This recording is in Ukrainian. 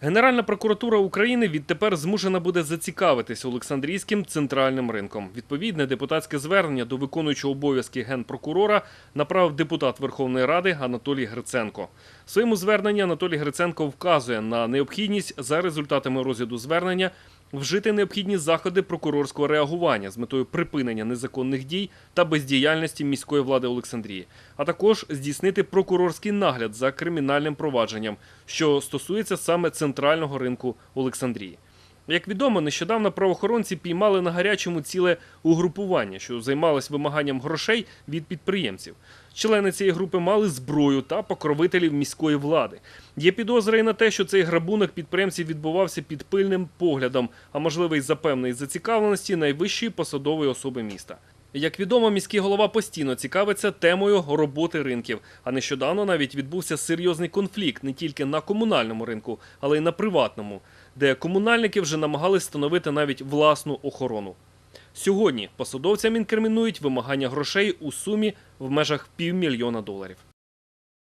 Генеральна прокуратура України відтепер змушена буде зацікавитись Олександрійським центральним ринком. Відповідне депутатське звернення до виконуючого обов'язки генпрокурора направив депутат Верховної Ради Анатолій Гриценко. В своєму зверненні Анатолій Гриценко вказує на необхідність за результатами розгляду звернення вжити необхідні заходи прокурорського реагування з метою припинення незаконних дій та бездіяльності міської влади Олександрії, а також здійснити прокурорський нагляд за кримінальним провадженням, що стосується саме центрального ринку Олександрії. Як відомо, нещодавно правоохоронці піймали на гарячому ціле угрупування, що займалось вимаганням грошей від підприємців. Члени цієї групи мали зброю та покровителів міської влади. Є підозри і на те, що цей грабунок підприємців відбувався під пильним поглядом, а можливо й за певної зацікавленості найвищої посадової особи міста. Як відомо, міський голова постійно цікавиться темою роботи ринків. А нещодавно навіть відбувся серйозний конфлікт не тільки на комунальному ринку, але й на приватному, де комунальники вже намагались встановити навіть власну охорону. Сьогодні посадовцям інкримінують вимагання грошей у сумі в межах півмільйона доларів.